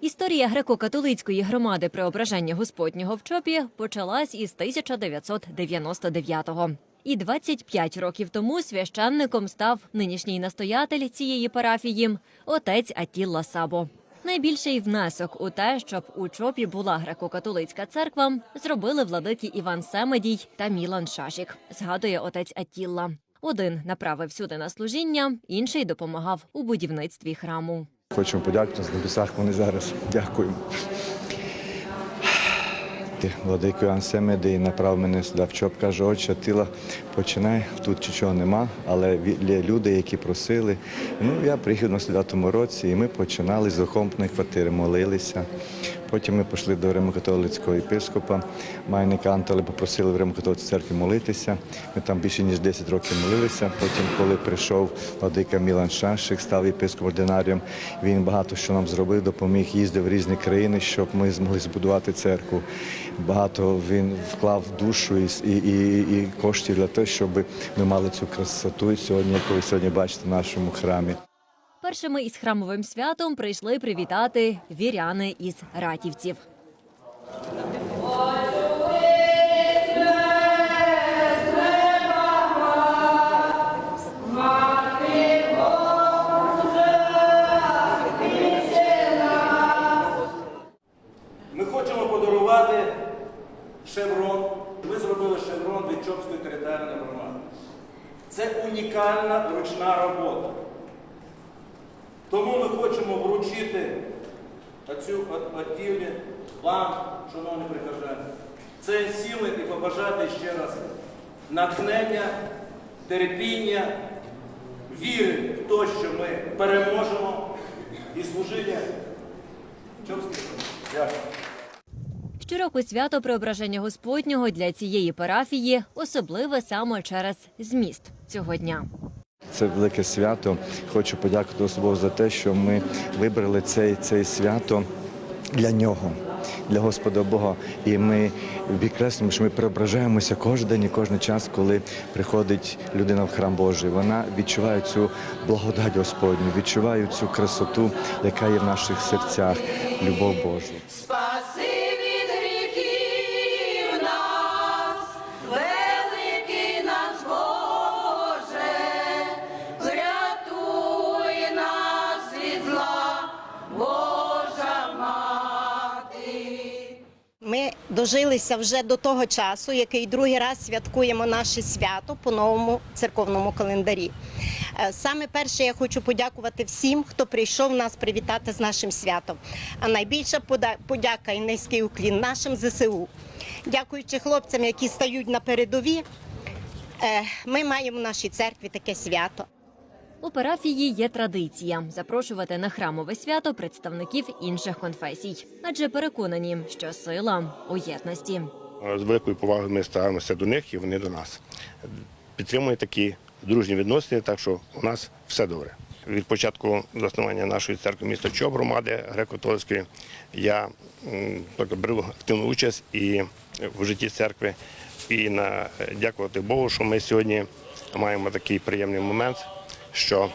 Історія греко-католицької громади Преображення Господнього в Чопі почалась із 1999-го. І 25 років тому священником став нинішній настоятель цієї парафії отець Атілла Сабо. Найбільший внесок у те, щоб у Чопі була греко-католицька церква, зробили владики Іван Семедій та Мілан Шашік, згадує отець Атілла. Один направив сюди на служіння, інший допомагав у будівництві храму. Хочемо подякувати з небесах. Вони зараз дякую. Ти, владико Іоанн Семедий, направ мене сюди в ЧОП, каже, отче, тила починай, тут нічого нема, але є люди, які просили. Ну, я приїхав на 9-му році, і ми починали з окопної квартири, молилися. Потім ми пішли до Римокатолицького єпископа Майника Антоли, попросили в Римокатолицькій церкві молитися. Ми там більше ніж 10 років молилися. Потім, коли прийшов владика Мілан Шашик, став єпископом ординарієм, він багато що нам зробив, допоміг, їздив в різні країни, щоб ми змогли збудувати церкву. Багато він вклав душу і, і, і, коштів для того, щоб ми мали цю красоту сьогодні, яку ви сьогодні бачите в нашому храмі. Першими із храмовим святом прийшли привітати віряни із ратівців. Шеврон. Ми зробили шеврон від Чопської територіальної громади. Це унікальна ручна робота. Тому ми хочемо вручити оцю отівлі вам, шановні прихожани. Це сіли і побажати ще раз натхнення, терпіння, віри в те, що ми переможемо і служіння громади. Дякую. Щороку свято Преображення Господнього для цієї парафії особливе саме через зміст цього дня. Це велике свято. Хочу подякувати особливо за те, що ми вибрали цей, цей свято для нього, для Господа Бога. І ми відкреслюємо, що ми преображаємося кожен день і кожен час, коли приходить людина в храм Божий. Вона відчуває цю благодать Господню, відчуває цю красоту, яка є в наших серцях, любов Божу. Дожилися вже до того часу, який другий раз святкуємо наше свято по новому церковному календарі. Е, Саме перше я хочу подякувати всім, хто прийшов нас привітати з нашим святом. А найбільша подяка і низький уклін нашим ЗСУ. Дякуючи хлопцям, які стають на передові, е, ми маємо в нашій церкві таке свято. У парафії є традиція запрошувати на храмове свято представників інших конфесій, адже переконані, що сила у єдності. З великою повагою ми ставимося до них і вони до нас. Підтримують такі дружні відносини, так що у нас все добре. Від початку заснування нашої церкви міста Чоп, громади греко-католицької, я беру активну участь і в житті церкви. І на, дякувати Богу, що ми сьогодні маємо такий приємний момент, що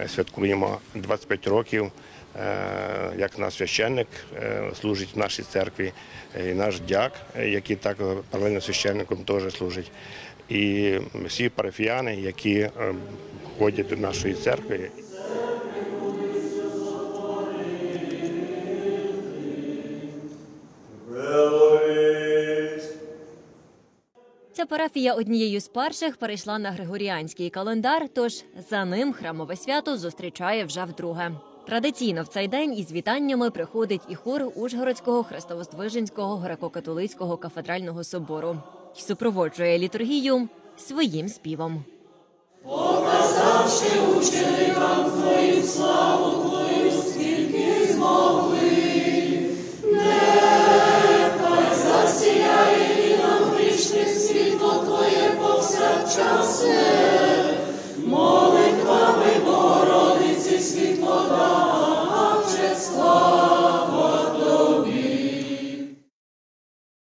е, святкуємо 25 років Е, як наш священник е, служить в нашій церкві, і наш дяк, який так паралельно священником теж служить, і всі парафіяни, які ходять до нашої церкви. Ця парафія однією з перших перейшла на григоріанський календар, тож за ним храмове свято зустрічає вже вдруге. Традиційно в цей день із вітаннями приходить і хор Ужгородського Христовоздвиженського греко-католицького кафедрального собору і супроводжує літургію своїм співом. Засіяє нам вічне світло